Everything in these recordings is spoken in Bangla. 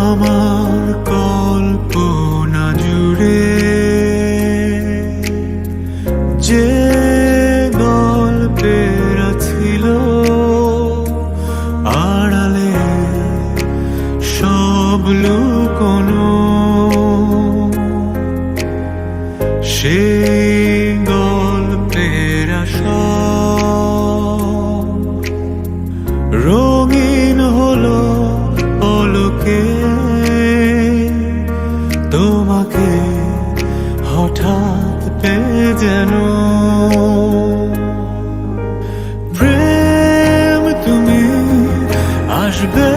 আমার কল্পনা জুড়ে যে গল্পের ছিল আড়ালে সব লোক সে রঙিন তোমাকে হঠাৎ যেন। প্রেম তুমি আসবে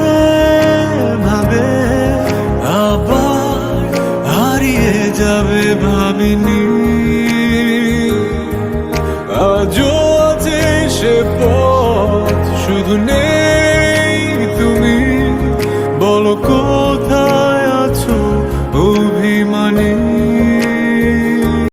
যাবে ভাবিনি